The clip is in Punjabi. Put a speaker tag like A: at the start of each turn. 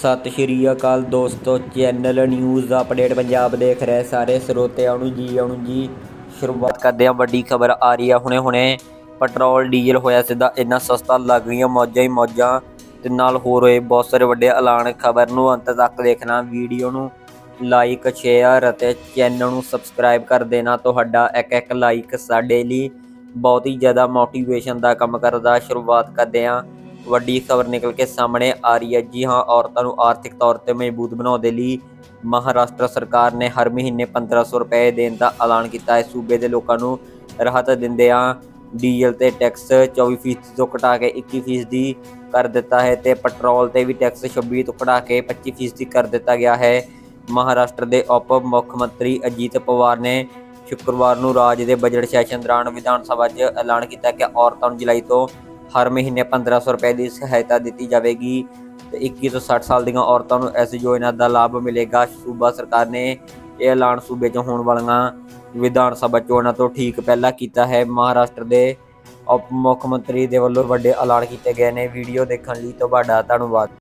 A: ਸਤਿ ਸ਼੍ਰੀ ਅਕਾਲ ਦੋਸਤੋ, ਚੈਨਲ ਨਿਊਜ਼ ਅਪਡੇਟ ਪੰਜਾਬ ਦੇਖ ਰਹੇ ਸਾਰੇ ਸਰੋਤਿਆਂ ਨੂੰ ਜੀ ਆਉਣ ਜੀ, ਸ਼ੁਰੂਆਤ ਕਰਦੇ ਹਾਂ। ਵੱਡੀ ਖਬਰ ਆ ਰਹੀ ਹੈ ਹੁਣੇ ਹੁਣੇ। ਪੈਟਰੋਲ, ਡੀਜ਼ਲ ਹੋਇਆ ਸਿੱਧਾ, ਇੰਨਾ ਸਸਤਾ ਲੱਗ ਰਹੀਆਂ ਮੌਜਾਂ ਹੀ ਮੌਜਾਂ। ਤੇ ਨਾਲ ਹੋਰ ਹੋਏ ਬਹੁਤ ਸਾਰੇ ਵੱਡੇ ਐਲਾਨ। ਖਬਰ ਨੂੰ ਅੰਤ ਤੱਕ ਦੇਖਣਾ, ਵੀਡੀਓ ਨੂੰ ਲਾਈਕ, ਸ਼ੇਅਰ ਅਤੇ ਚੈਨਲ ਨੂੰ ਸਬਸਕ੍ਰਾਈਬ ਕਰ ਦੇਣਾ। ਤੁਹਾਡਾ ਇੱਕ ਇੱਕ ਲਾਈਕ ਸਾਡੇ ਲਈ ਬਹੁਤ ਹੀ ਜ਼ਿਆਦਾ ਮੋਟੀਵੇਸ਼ਨ ਦਾ ਕੰਮ ਕਰਦਾ। ਸ਼ੁਰੂਆਤ ਕਰਦੇ ਹਾਂ। ਵੱਡੀ ਖਬਰ ਨਿਕਲ ਕੇ ਸਾਹਮਣੇ ਆ ਰਹੀ ਹੈ। ਜੀ ਹਾਂ, ਔਰਤਾਂ ਨੂੰ ਆਰਥਿਕ ਤੌਰ ਤੇ ਮਜ਼ਬੂਤ ਬਣਾਉਣ ਦੇ ਲਈ ਮਹਾਰਾਸ਼ਟਰ ਸਰਕਾਰ ਨੇ ਹਰ ਮਹੀਨੇ 1500 ਰੁਪਏ ਦੇਣ ਦਾ ਐਲਾਨ ਕੀਤਾ ਹੈ। ਸੂਬੇ ਦੇ ਲੋਕਾਂ ਨੂੰ ਰਾਹਤ ਦਿੰਦਿਆਂ ਡੀਜ਼ਲ ਤੇ ਟੈਕਸ 24% ਤੋਂ ਘਟਾ ਕੇ 21% ਕਰ ਦਿੱਤਾ ਹੈ ਤੇ ਪੈਟਰੋਲ ਤੇ ਵੀ ਟੈਕਸ 26 ਤੋਂ ਘਟਾ ਕੇ 25% ਕਰ ਦਿੱਤਾ ਗਿਆ ਹੈ। ਮਹਾਰਾਸ਼ਟਰ ਦੇ ਉਪ ਮੁੱਖ ਮੰਤਰੀ ਅਜੀਤ ਪਵਾਰ ਨੇ ਸ਼ੁੱਕਰਵਾਰ ਨੂੰ ਰਾਜ ਦੇ ਬਜਟ ਸੈਸ਼ਨ ਦੌਰਾਨ ਵਿਧਾਨ ਸਭਾ 'ਚ ਐਲਾਨ ਕੀਤਾ ਕਿ ਔਰਤਾਂ ਨੂੰ ਜੁਲਾਈ ਤੋਂ ਹਰ ਮਹੀਨੇ 1500 ਰੁਪਏ ਦੀ ਸਹਾਇਤਾ ਦਿੱਤੀ ਜਾਵੇਗੀ ਤੇ 21 ਤੋਂ 60 ਸਾਲ ਦੀਆਂ ਔਰਤਾਂ ਨੂੰ ਇਸ ਯੋਜਨਾ ਦਾ ਲਾਭ ਮਿਲੇਗਾ। ਸੂਬਾ ਸਰਕਾਰ ਨੇ ਇਹ ਐਲਾਨ ਸੂਬੇ 'ਚ ਹੋਣ ਵਾਲੀਆਂ ਵਿਧਾਨ ਸਭਾ ਚੋਣਾਂ ਤੋਂ ਠੀਕ ਪਹਿਲਾਂ ਕੀਤਾ ਹੈ। ਮਹਾਰਾਸ਼ਟਰ ਦੇ ਉਪ ਮੁੱਖ ਮੰਤਰੀ ਦੇ ਵੱਲੋਂ ਵੱਡੇ ਐਲਾਨ ਕੀਤੇ ਗਏ ਨੇ। ਵੀਡੀਓ ਦੇਖਣ ਲਈ ਤੁਹਾਡਾ ਧੰਨਵਾਦ।